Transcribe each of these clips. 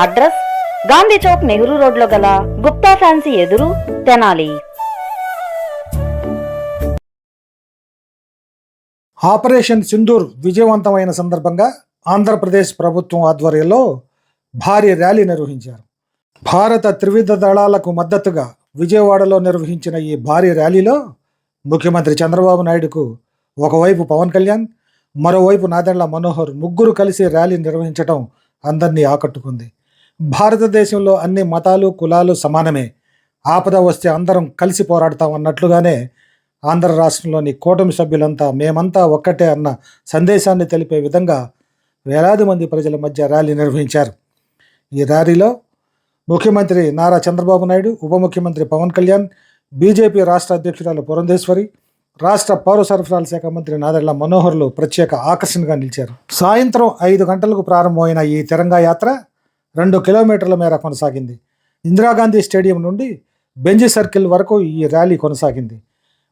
Address Gandhi Chowk Nehru రోడ్లో గల Gupta fancy ఎదురు తెనాలి. ఆపరేషన్ సింధూర్ విజయవంతమైన సందర్భంగా ఆంధ్రప్రదేశ్ ప్రభుత్వం ఆధ్వర్యంలో భారీ ర్యాలీ నిర్వహించారు. భారత త్రివిధ దళాలకు మద్దతుగా విజయవాడలో నిర్వహించిన ఈ భారీ ర్యాలీలో ముఖ్యమంత్రి చంద్రబాబు నాయుడుకు ఒకవైపు పవన్ కళ్యాణ్ మరోవైపు నాదెండ్ల మనోహర్ ముగ్గురు కలిసి ర్యాలీ నిర్వహించడం అందరినీ ఆకట్టుకుంది. భారతదేశంలో అన్ని మతాలు కులాలు సమానమే. ఆపద వస్తే అందరం కలిసి పోరాడతాం అన్నట్లుగానే ఆంధ్ర రాష్ట్రంలోని కూటమి సభ్యులంతా మేమంతా ఒక్కటే అన్న సందేశాన్ని తెలిపే విధంగా వేలాది మంది ప్రజల మధ్య ర్యాలీ నిర్వహించారు. ఈ ర్యాలీలో ముఖ్యమంత్రి నారా చంద్రబాబు నాయుడు ఉప ముఖ్యమంత్రి పవన్ కళ్యాణ్ బీజేపీ రాష్ట్ర అధ్యక్షురాలు పురంధేశ్వరి రాష్ట్ర పౌర సరఫరాల శాఖ మంత్రి నాదెళ్ళ మనోహర్లు ప్రత్యేక ఆకర్షణగా నిలిచారు. సాయంత్రం ఐదు గంటలకు ప్రారంభమైన ఈ తిరంగా యాత్ర రెండు కిలోమీటర్ల మేర కొనసాగింది. ఇందిరాగాంధీ స్టేడియం నుండి బెంజ్ సర్కిల్ వరకు ఈ ర్యాలీ కొనసాగింది.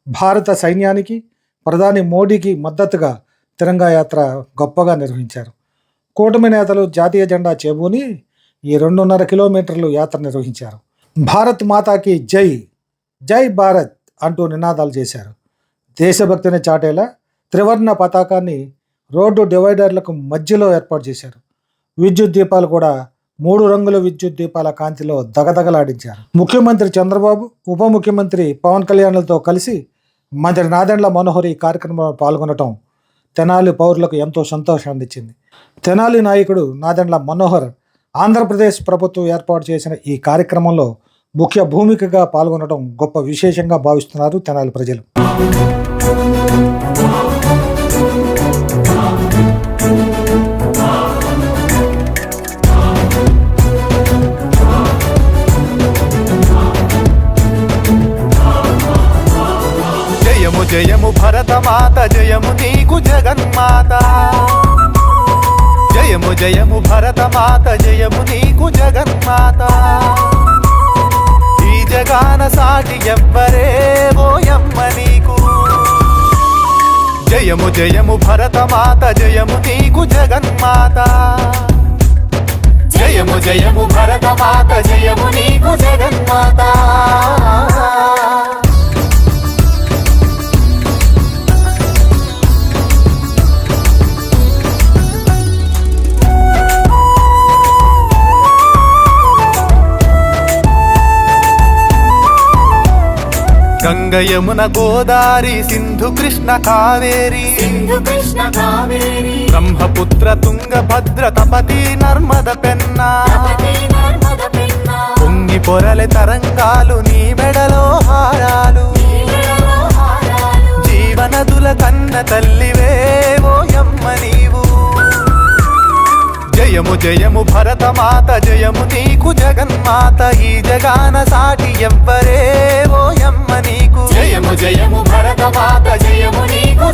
భారత సైన్యానికి ప్రధాని మోడీకి మద్దతుగా తిరంగా యాత్ర గొప్పగా నిర్వహించారు. కూటమి నేతలు జాతీయ జెండా చేబూని ఈ రెండున్నర కిలోమీటర్లు యాత్ర నిర్వహించారు. భారత్ మాతాకి జై జై భారత్ అంటూ నినాదాలు చేశారు. దేశభక్తిని చాటేలా త్రివర్ణ పతాకాన్ని రోడ్డు డివైడర్లకు మధ్యలో ఏర్పాటు చేశారు. విద్యుత్ దీపాలు కూడా మూడు రంగుల విద్యుత్ దీపాల కాంతిలో దగదగలాడించారు. ముఖ్యమంత్రి చంద్రబాబు ఉప ముఖ్యమంత్రి పవన్ కళ్యాణ్లతో కలిసి మంత్రి నాదెండ్ల మనోహర్ ఈ కార్యక్రమంలో పాల్గొనటం తెనాలి పౌరులకు ఎంతో సంతోషాన్ని ఇచ్చింది. తెనాలి నాయకుడు నాదెండ్ల మనోహర్ ఆంధ్రప్రదేశ్ ప్రభుత్వం ఏర్పాటు చేసిన ఈ కార్యక్రమంలో ముఖ్య భూమికగా పాల్గొనడం గొప్ప విశేషంగా భావిస్తున్నారు తెనాలి ప్రజలు. జయము జయము భరతమాత జయము నీకు జగన్మాత. జయము జయము భరతమాత జయము నీకు జగన్మాత. ఈ జగాన సాటి ఎవ్వరే ఓయమ్మ నీకు. జయము జయము భరతమాత జయము నీకు జగన్మాత. జయము జయము భరతమాత జయము నీకు జగన్మాత. గంగ యమున గోదారి సింధు కృష్ణ కావేరి. బ్రహ్మపుత్ర తుంగ భద్ర తపతి నర్మద పెన్న. పొంగి పొరలె తరంగాలు నీ మెడలో హారాలు. జీవనదుల కన్న తల్లివే ఓయమ్మ నీవు. జయము జయము భరతమాత జయము నీకు జగన్మాత ఈ జగాన సాటి ఎవ్వరే జయమ్మ నీకు. జయము జయము భరతమాత జయము నీకు.